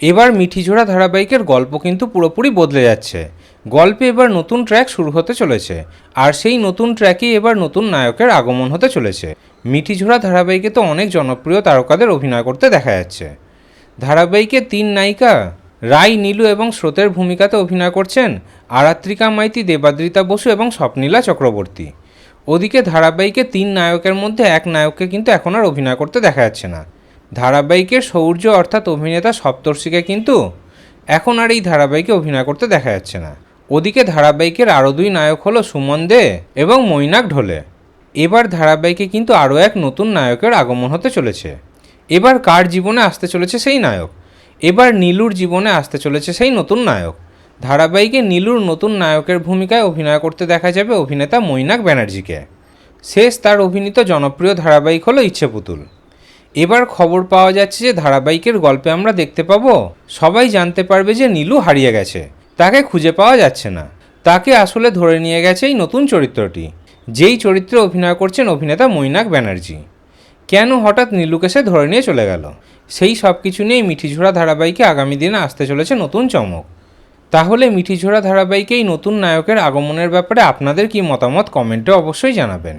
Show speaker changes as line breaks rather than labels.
এবার মিঠিঝোড়া ধারাবাহিকের গল্প কিন্তু পুরোপুরি বদলে যাচ্ছে। গল্পে এবার নতুন ট্র্যাক শুরু হতে চলেছে, আর সেই নতুন ট্র্যাকেই এবার নতুন নায়কের আগমন হতে চলেছে। মিঠিঝোড়া ধারাবাহিকে তো অনেক জনপ্রিয় তারকাদের অভিনয় করতে দেখা যাচ্ছে। ধারাবাহিকে তিন নায়িকা রাই, নীলু এবং স্রোতের ভূমিকাতে অভিনয় করছেন আরাত্রিকা মাইতি, দেবাদ্রিতা বসু এবং স্বপ্নীলা চক্রবর্তী। ওদিকে ধারাবাহিকে তিন নায়কের মধ্যে এক নায়ককে কিন্তু এখন আর অভিনয় করতে দেখা যাচ্ছে না। ধারাবাহিকের সৌর্য অর্থাৎ অভিনেতা সপ্তর্ষিকে কিন্তু এখন আর এই ধারাবাহিকে অভিনয় করতে দেখা যাচ্ছে না। ওদিকে ধারাবাহিকের আরও দুই নায়ক হলো সুমন দে এবং মৈনাক ঢোলে। এবার ধারাবাহিকে কিন্তু আরও এক নতুন নায়কের আগমন হতে চলেছে। এবার কার জীবনে আসতে চলেছে সেই নায়ক? এবার নীলুর জীবনে আসতে চলেছে সেই নতুন নায়ক। ধারাবাহিকে নীলুর নতুন নায়কের ভূমিকায় অভিনয় করতে দেখা যাবে অভিনেতা মৈনাক ব্যানার্জিকে। শেষ তার অভিনীত জনপ্রিয় ধারাবাহিক হলো ইচ্ছে পুতুল এবার খবর পাওয়া যাচ্ছে যে ধারাবাহিকের গল্পে আমরা দেখতে পাবো, সবাই জানতে পারবে যে নীলু হারিয়ে গেছে। তাকে খুঁজে পাওয়া যাচ্ছে না। তাকে আসলে ধরে নিয়ে গেছে এই নতুন চরিত্রটি, যেই চরিত্রে অভিনয় করছেন অভিনেতা মৈনাক ব্যানার্জি। কেন হঠাৎ নীলুকে সে ধরে নিয়ে চলে গেল? সেই সব কিছু নিয়েই মিঠিঝোড়া ধারাবাহিকে আগামী দিনে আসতে চলেছে নতুন চমক। তাহলে মিঠিঝোড়া ধারাবাহিকে এই নতুন নায়কের আগমনের ব্যাপারে আপনাদের কি মতামত কমেন্টে অবশ্যই জানাবেন।